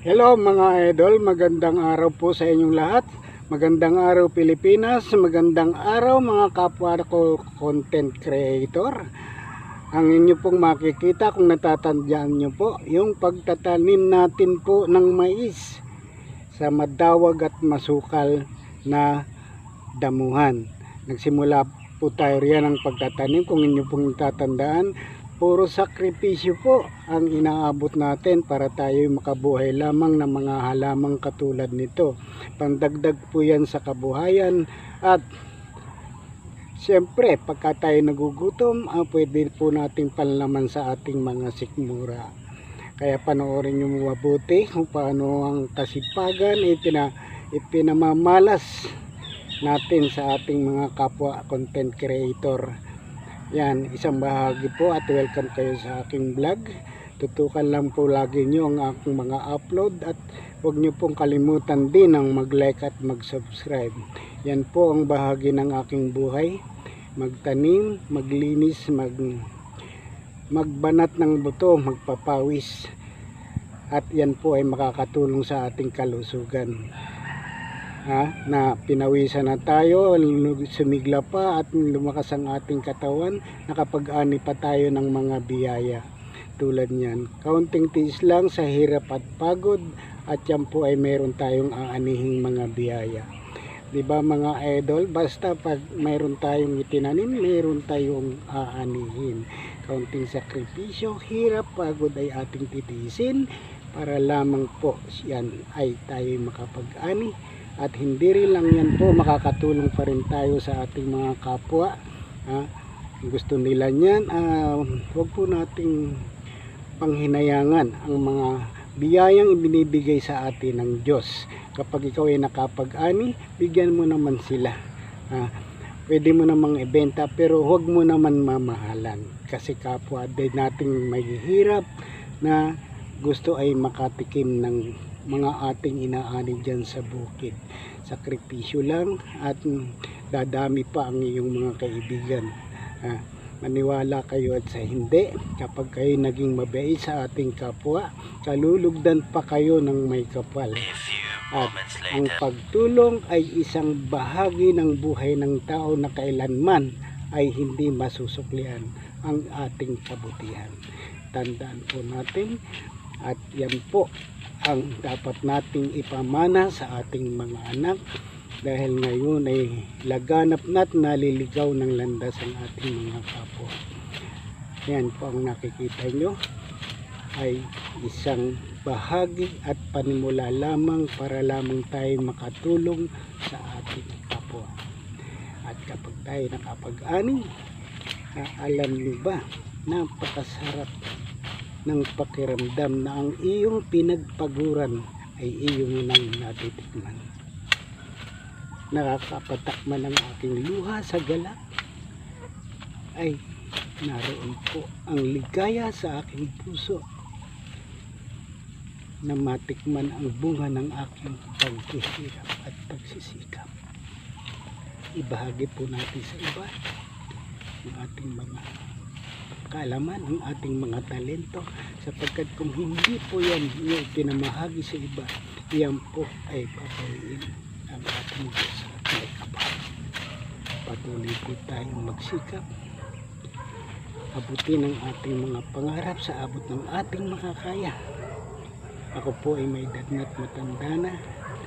Hello mga idol, magandang araw po sa inyong lahat. Magandang araw Pilipinas, magandang araw mga kapwa ko content creator. Ang inyo pong makikita kung natatandaan nyo po, yung pagtatanim natin po ng mais sa madawag at masukal na damuhan. Nagsimula po tayo riyan ang pagtatanim kung inyo pong natatandaan puro sakripisyo po ang inaabot natin para tayo makabuhay lamang ng mga halamang katulad nito. Pandagdag po yan sa kabuhayan at siyempre pagka tayo nagugutom, ah, pwede po nating panlaman sa ating mga sikmura. Kaya panoorin nyo mabuti kung paano ang kasipagan ipina, ipinamamalas natin sa ating mga kapwa content creator. Yan, isang bahagi po at welcome kayo sa aking vlog. Tutukan lang po lagi nyo ang aking mga upload at huwag nyo pong kalimutan din ang mag-like at mag-subscribe. Yan po ang bahagi ng aking buhay. Magtanim, maglinis, mag magbanat ng buto, magpapawis. At yan po ay makakatulong sa ating kalusugan ha, na pinawisan na tayo, sumigla pa at lumakas ang ating katawan, nakapag-ani pa tayo ng mga biyaya. Tulad niyan, kaunting tiis lang sa hirap at pagod at yan po ay meron tayong aanihing mga biyaya. 'Di ba mga idol, basta pag mayroon tayong itinanim, mayroon tayong aanihin. Kaunting sakripisyo, hirap, pagod ay ating titiisin para lamang po yan ay tayo makapag-ani at hindi rin lang yan po makakatulong pa rin tayo sa ating mga kapwa ha? gusto nila niyan uh, huwag po nating panghinayangan ang mga biyayang ibinibigay sa atin ng Diyos kapag ikaw ay nakapag-ani bigyan mo naman sila ha? pwede mo namang ibenta pero huwag mo naman mamahalan kasi kapwa din nating may hirap na gusto ay makatikim ng mga ating inaani dyan sa bukid. Sakripisyo lang at dadami pa ang iyong mga kaibigan. Ah, maniwala kayo at sa hindi, kapag kayo naging mabait sa ating kapwa, kalulugdan pa kayo ng may kapal. At ang pagtulong ay isang bahagi ng buhay ng tao na kailanman ay hindi masusuklian ang ating kabutihan. Tandaan po natin at yan po ang dapat nating ipamana sa ating mga anak dahil ngayon ay laganap na't naliligaw ng landas ang ating mga kapwa. Yan po ang nakikita nyo ay isang bahagi at panimula lamang para lamang tayo makatulong sa ating kapwa. At kapag tayo nakapag-ani, alam nyo ba, napakasarap ng pakiramdam na ang iyong pinagpaguran ay iyong nang natitikman. Nakakapatakman ang aking luha sa galak ay naroon po ang ligaya sa aking puso na matikman ang bunga ng aking paghihirap at pagsisikap. Ibahagi po natin sa iba ang ating mga kaalaman ang ating mga talento sapagkat kung hindi po yan pinamahagi sa iba yan po ay papawiin ang ating Diyos may kapal patuloy po tayong magsikap. Abutin ang ating mga pangarap sa abot ng ating makakaya ako po ay may dagnat matanda na.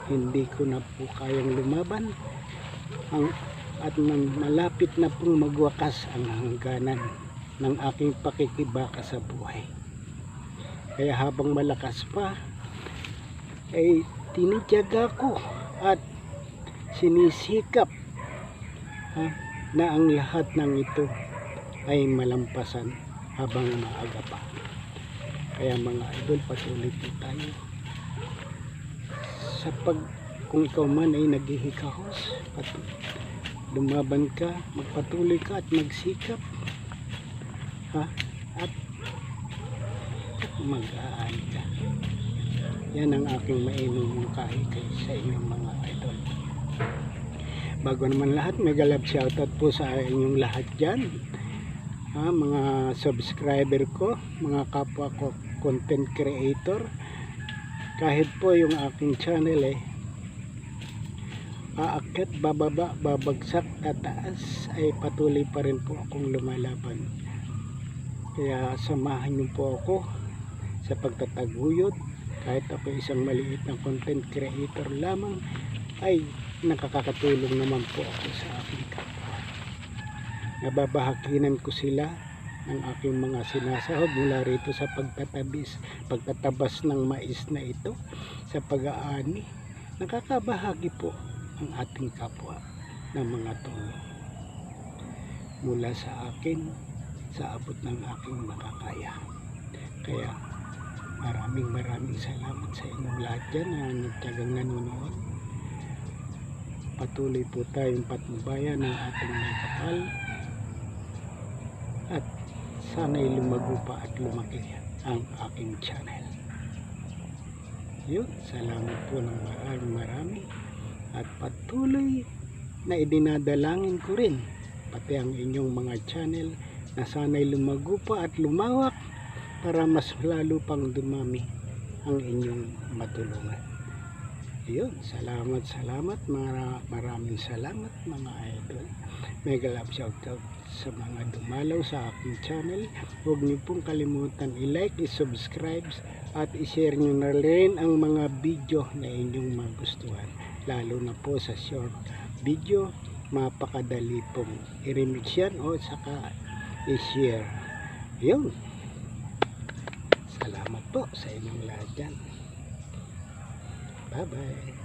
Hindi ko na po kayang lumaban. Ang, at malapit na pong magwakas ang hangganan ng aking pakikibaka sa buhay. Kaya habang malakas pa, ay tinityaga ko at sinisikap ha, na ang lahat ng ito ay malampasan habang maaga pa. Kaya mga idol, patuloy po tayo. Sa pag, kung ikaw man ay naghihikahos, lumaban ka, magpatuloy ka at magsikap ha? at mag-aani ka yan ang aking mainumungkahi kayo sa inyong mga idol. Bago naman lahat mega love shoutout po sa inyong lahat dyan. Ha, mga subscriber ko mga kapwa ko content creator. Kahit po yung aking channel eh aakyat, bababa, babagsak, tataas ay patuloy pa rin po akong lumalaban kaya samahan niyo po ako sa pagtataguyod. Kahit ako isang maliit na content creator lamang ay nakakatulong naman po ako sa aking kapwa. Nababahaginan ko sila ng aking mga sinasahod mula rito sa pagtatabis pagtatabas ng mais na ito sa pag-aani. Nakakabahagi po ang ating kapwa ng mga tulong mula sa akin sa abot ng aking makakaya kaya maraming maraming salamat sa inyong lahat dyan na nagtagang nanonood. Patuloy po tayong patnubayan ng ating may kapal at sana'y lumago pa at lumaki ang aking channel. Yun salamat po ng maraming marami at patuloy na idinadalangin ko rin pati ang inyong mga channel na sana'y lumago pa at lumawak para mas lalo pang dumami ang inyong matulungan. Yun salamat salamat. Mara, maraming salamat mga idol. Mega love shoutout sa mga dumalaw sa aking channel. Huwag niyo pong kalimutan i-like, i-subscribe at i-share niyo na rin ang mga video na inyong magustuhan lalo na po sa short video. Mapakadali pong i-remix yan o saka i-share yun. Salamat po sa inyong lahat dyan. Bye bye